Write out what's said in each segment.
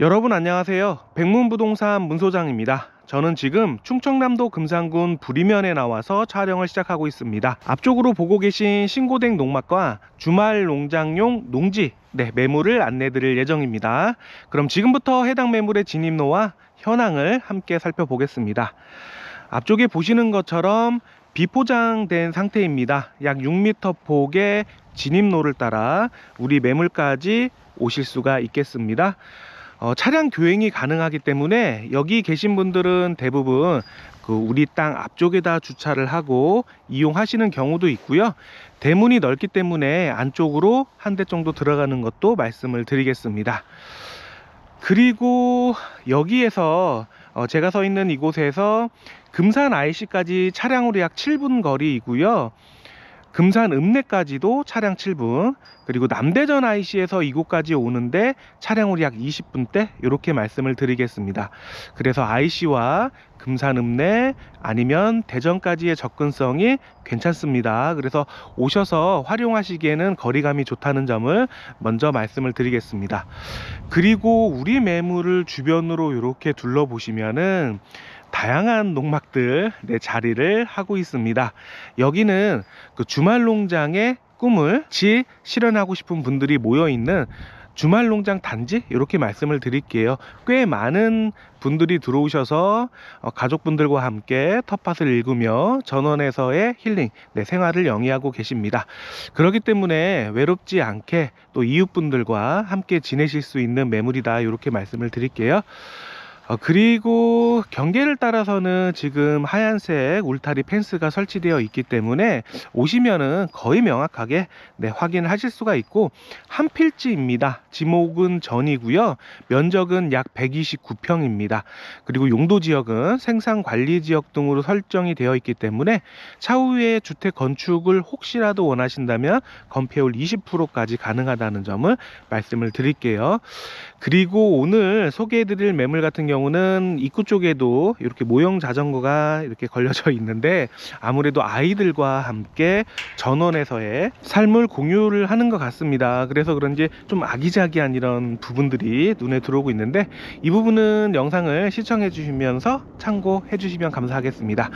여러분 안녕하세요. 백문부동산 문소장입니다. 저는 지금 충청남도 금산군 부리면에 나와서 촬영을 시작하고 있습니다. 앞쪽으로 보고 계신 신고댁 농막과 주말 농장용 농지 네, 매물을 안내 드릴 예정입니다. 그럼 지금부터 해당 매물의 진입로와 현황을 함께 살펴보겠습니다. 앞쪽에 보시는 것처럼 비포장된 상태입니다. 약 6m 폭의 진입로를 따라 우리 매물까지 오실 수가 있겠습니다. 어, 차량 교행이 가능하기 때문에 여기 계신 분들은 대부분 그 우리 땅 앞쪽에다 주차를 하고 이용하시는 경우도 있고요. 대문이 넓기 때문에 안쪽으로 한 대 정도 들어가는 것도 말씀을 드리겠습니다. 그리고 여기에서 어, 제가 서 있는 이곳에서 금산 IC까지 차량으로 약 7분 거리이고요. 금산 읍내까지도 차량 7분 그리고 남대전 IC에서 이곳까지 오는데 차량으로 약 20분대 이렇게 말씀을 드리겠습니다. 그래서 IC와 금산 읍내 아니면 대전까지의 접근성이 괜찮습니다. 그래서 오셔서 활용하시기에는 거리감이 좋다는 점을 먼저 말씀을 드리겠습니다. 그리고 우리 매물을 주변으로 이렇게 둘러보시면은 다양한 농막들 네, 자리를 하고 있습니다. 여기는 그 주말 농장의 꿈을 지 실현하고 싶은 분들이 모여 있는 주말 농장 단지 이렇게 말씀을 드릴게요. 꽤 많은 분들이 들어오셔서 어, 가족분들과 함께 텃밭을 읽으며 전원에서의 힐링, 네, 생활을 영위하고 계십니다. 그렇기 때문에 외롭지 않게 또 이웃분들과 함께 지내실 수 있는 매물이다 이렇게 말씀을 드릴게요. 어, 그리고 경계를 따라서는 지금 하얀색 울타리 펜스가 설치되어 있기 때문에 오시면은 거의 명확하게 네, 확인을 하실 수가 있고 한 필지입니다. 지목은 전이고요. 면적은 약 129평입니다. 그리고 용도 지역은 생산 관리 지역 등으로 설정이 되어 있기 때문에 차후에 주택 건축을 혹시라도 원하신다면 건폐율 20%까지 가능하다는 점을 말씀을 드릴게요. 그리고 오늘 소개해 드릴 매물 같은 경우 는 입구 쪽에도 이렇게 모형 자전거가 이렇게 걸려져 있는데 아무래도 아이들과 함께 전원에서의 삶을 공유를 하는 것 같습니다. 그래서 그런지 좀 아기자기한 이런 부분들이 눈에 들어오고 있는데 이 부분은 영상을 시청해 주시면서 참고해 주시면 감사하겠습니다.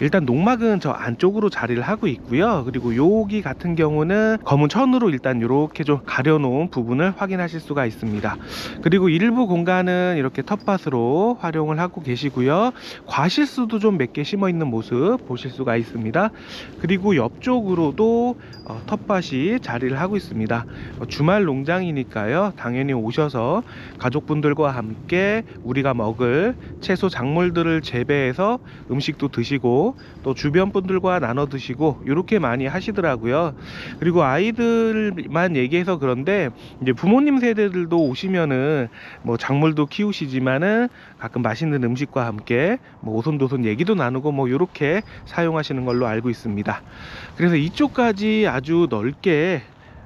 일단 농막은 저 안쪽으로 자리를 하고 있고요. 그리고 여기 같은 경우는 검은 천으로 일단 이렇게 좀 가려놓은 부분을 확인하실 수가 있습니다. 그리고 일부 공간은 이렇게 텃밭으로 활용을 하고 계시고요. 과실수도 좀 몇 개 심어 있는 모습 보실 수가 있습니다. 그리고 옆쪽으로도 어, 텃밭이 자리를 하고 있습니다. 어, 주말 농장이니까요. 당연히 오셔서 가족분들과 함께 우리가 먹을 채소 작물들을 재배해서 음식도 드시고 또 주변 분들과 나눠 드시고 이렇게 많이 하시더라고요. 그리고 아이들만 얘기해서 그런데 이제 부모님 세대들도 오시면은 뭐 작물도 키우시지만은 가끔 맛있는 음식과 함께 뭐 오손도손 얘기도 나누고 뭐 이렇게 사용하시는 걸로 알고 있습니다. 그래서 이쪽까지 아주 넓게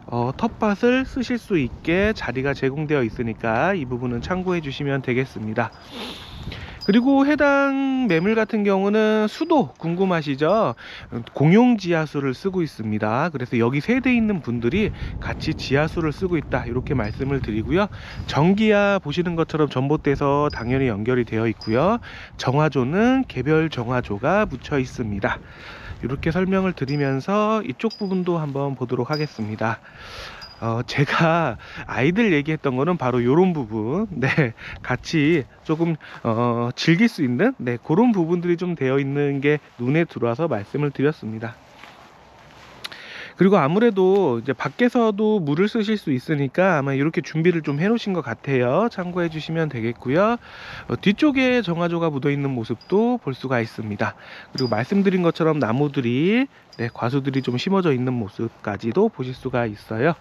어, 텃밭을 쓰실 수 있게 자리가 제공되어 있으니까 이 부분은 참고해 주시면 되겠습니다. 그리고 해당 매물 같은 경우는 수도 궁금하시죠? 공용 지하수를 쓰고 있습니다. 그래서 여기 세대 있는 분들이 같이 지하수를 쓰고 있다. 이렇게 말씀을 드리고요. 전기야 보시는 것처럼 전봇대에서 당연히 연결이 되어 있고요. 정화조는 개별 정화조가 묻혀 있습니다. 이렇게 설명을 드리면서 이쪽 부분도 한번 보도록 하겠습니다. 어, 제가 아이들 얘기했던 거는 바로 이런 부분, 네, 같이 조금 어, 즐길 수 있는 네, 그런 부분들이 좀 되어 있는 게 눈에 들어와서 말씀을 드렸습니다. 그리고 아무래도 이제 밖에서도 물을 쓰실 수 있으니까 아마 이렇게 준비를 좀 해 놓으신 것 같아요. 참고해 주시면 되겠고요. 어, 뒤쪽에 정화조가 묻어 있는 모습도 볼 수가 있습니다. 그리고 말씀드린 것처럼 나무들이 네, 과수들이 좀 심어져 있는 모습까지도 보실 수가 있어요.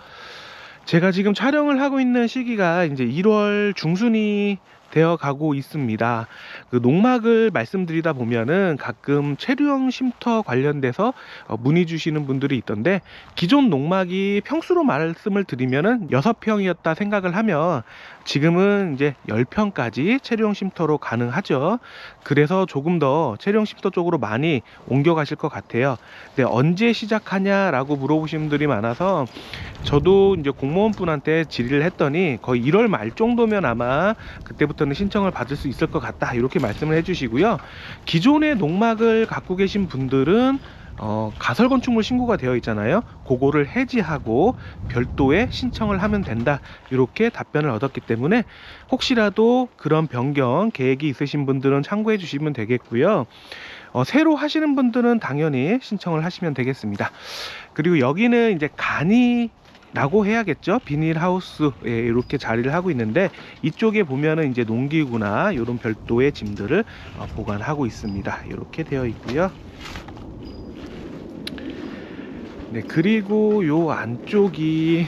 제가 지금 촬영을 하고 있는 시기가 이제 1월 중순이 되어 가고 있습니다. 그 농막을 말씀드리다 보면은 가끔 체류형 쉼터 관련돼서 어, 문의 주시는 분들이 있던데 기존 농막이 평수로 말씀을 드리면은 6평이었다 생각을 하면 지금은 이제 10평까지 체류형 쉼터로 가능하죠. 그래서 조금 더 체류형 쉼터 쪽으로 많이 옮겨가실 것 같아요. 근데 언제 시작하냐라고 물어보시는 분들이 많아서 저도 이제 공무원분한테 질의를 했더니 거의 1월 말 정도면 아마 그때부터 는 신청을 받을 수 있을 것 같다 이렇게 말씀을 해주시고요. 기존의 농막을 갖고 계신 분들은 어, 가설 건축물 신고가 되어 있잖아요. 그거를 해지하고 별도의 신청을 하면 된다. 이렇게 답변을 얻었기 때문에 혹시라도 그런 변경 계획이 있으신 분들은 참고해 주시면 되겠고요. 어, 새로 하시는 분들은 당연히 신청을 하시면 되겠습니다. 그리고 여기는 이제 간이 라고 해야겠죠. 비닐하우스 예, 이렇게 자리를 하고 있는데 이쪽에 보면은 이제 농기구나 이런 별도의 짐들을 어, 보관하고 있습니다. 이렇게 되어 있고요. 네 그리고 요 안쪽이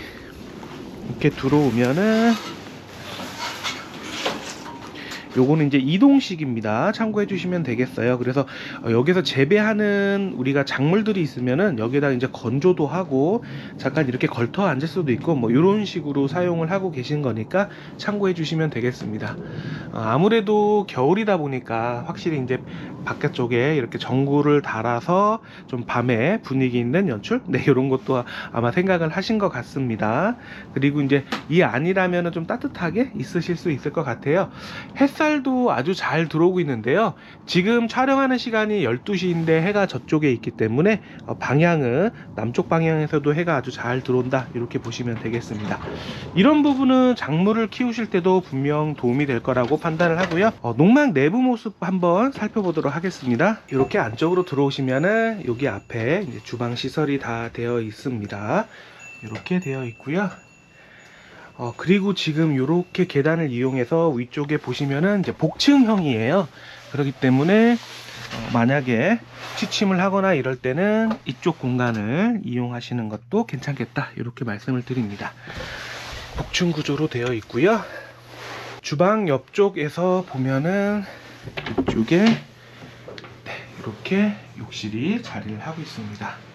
이렇게 들어오면은 요거는 이제 이동식입니다. 참고해 주시면 되겠어요. 그래서 어, 여기서 재배하는 우리가 작물들이 있으면은 여기다 이제 건조도 하고 잠깐 이렇게 걸터 앉을 수도 있고 뭐 이런 식으로 사용을 하고 계신 거니까 참고해 주시면 되겠습니다. 어, 아무래도 겨울이다 보니까 확실히 이제 바깥쪽에 이렇게 전구를 달아서 좀 밤에 분위기 있는 연출 네 이런 것도 아마 생각을 하신 것 같습니다. 그리고 이제 이 안이라면은 좀 따뜻하게 있으실 수 있을 것 같아요. 햇살 도 아주 잘 들어오고 있는데요. 지금 촬영하는 시간이 12시인데 해가 저쪽에 있기 때문에 어, 방향은 남쪽 방향에서도 해가 아주 잘 들어온다. 이렇게 보시면 되겠습니다. 이런 부분은 작물을 키우실 때도 분명 도움이 될 거라고 판단을 하고요. 어, 농막 내부 모습 한번 살펴보도록 하겠습니다. 이렇게 안쪽으로 들어오시면은 여기 앞에 주방 시설이 다 되어 있습니다. 이렇게 되어 있고요. 어, 그리고 지금 이렇게 계단을 이용해서 위쪽에 보시면은 이제 복층형이에요. 그렇기 때문에 어, 만약에 취침을 하거나 이럴 때는 이쪽 공간을 이용하시는 것도 괜찮겠다. 이렇게 말씀을 드립니다. 복층 구조로 되어 있고요. 주방 옆쪽에서 보면은 이쪽에 네, 이렇게 욕실이 자리를 하고 있습니다.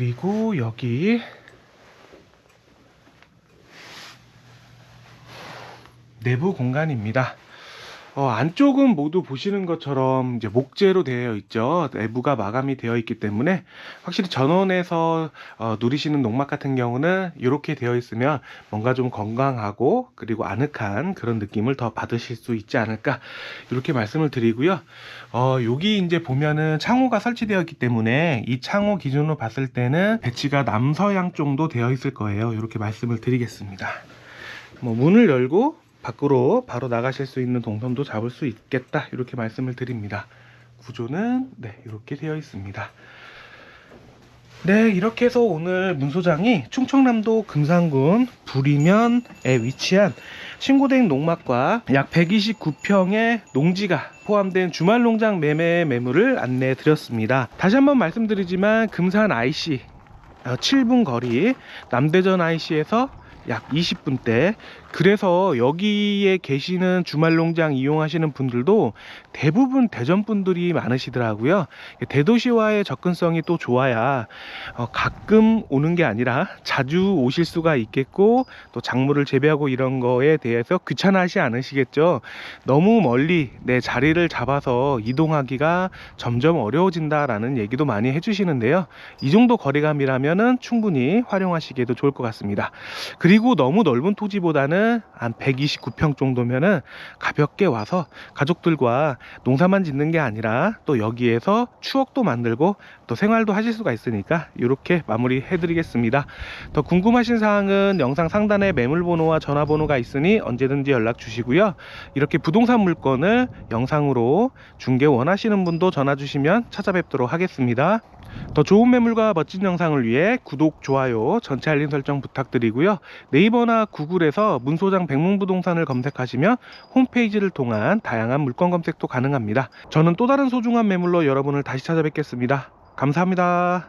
그리고 여기 내부 공간입니다. 어, 안쪽은 모두 보시는 것처럼 이제 목재로 되어 있죠. 내부가 마감이 되어 있기 때문에 확실히 전원에서 어, 누리시는 농막 같은 경우는 이렇게 되어 있으면 뭔가 좀 건강하고 그리고 아늑한 그런 느낌을 더 받으실 수 있지 않을까 이렇게 말씀을 드리고요. 어, 여기 이제 보면은 창호가 설치되어 있기 때문에 이 창호 기준으로 봤을 때는 배치가 남서양 정도 되어 있을 거예요. 이렇게 말씀을 드리겠습니다. 뭐 문을 열고 밖으로 바로 나가실 수 있는 동선도 잡을 수 있겠다 이렇게 말씀을 드립니다. 구조는 네 이렇게 되어 있습니다. 네 이렇게 해서 오늘 문 소장이 충청남도 금산군 부리면에 위치한 신고된 농막과 약 129평의 농지가 포함된 주말 농장 매매 매물을 안내해 드렸습니다. 다시 한번 말씀드리지만 금산 IC 7분 거리 남대전 IC에서 약 20분대 그래서 여기에 계시는 주말 농장 이용하시는 분들도 대부분 대전 분들이 많으시더라고요. 대도시와의 접근성이 또 좋아야 어, 가끔 오는 게 아니라 자주 오실 수가 있겠고 또 작물을 재배하고 이런 거에 대해서 귀찮아하지 않으시겠죠. 너무 멀리 내 자리를 잡아서 이동하기가 점점 어려워진다라는 얘기도 많이 해주시는데요. 이 정도 거리감이라면은 충분히 활용하시기에도 좋을 것 같습니다. 그리고 너무 넓은 토지보다는 한 129평 정도면은 가볍게 와서 가족들과 농사만 짓는 게 아니라 또 여기에서 추억도 만들고 또 생활도 하실 수가 있으니까 이렇게 마무리 해드리겠습니다. 더 궁금하신 사항은 영상 상단에 매물번호와 전화번호가 있으니 언제든지 연락 주시고요. 이렇게 부동산 물건을 영상으로 중개 원하시는 분도 전화 주시면 찾아뵙도록 하겠습니다. 더 좋은 매물과 멋진 영상을 위해 구독, 좋아요, 전체 알림 설정 부탁드리고요. 네이버나 구글에서 문소장 백문부동산을 검색하시면 홈페이지를 통한 다양한 물건 검색도 가능합니다. 저는 또 다른 소중한 매물로 여러분을 다시 찾아뵙겠습니다. 감사합니다.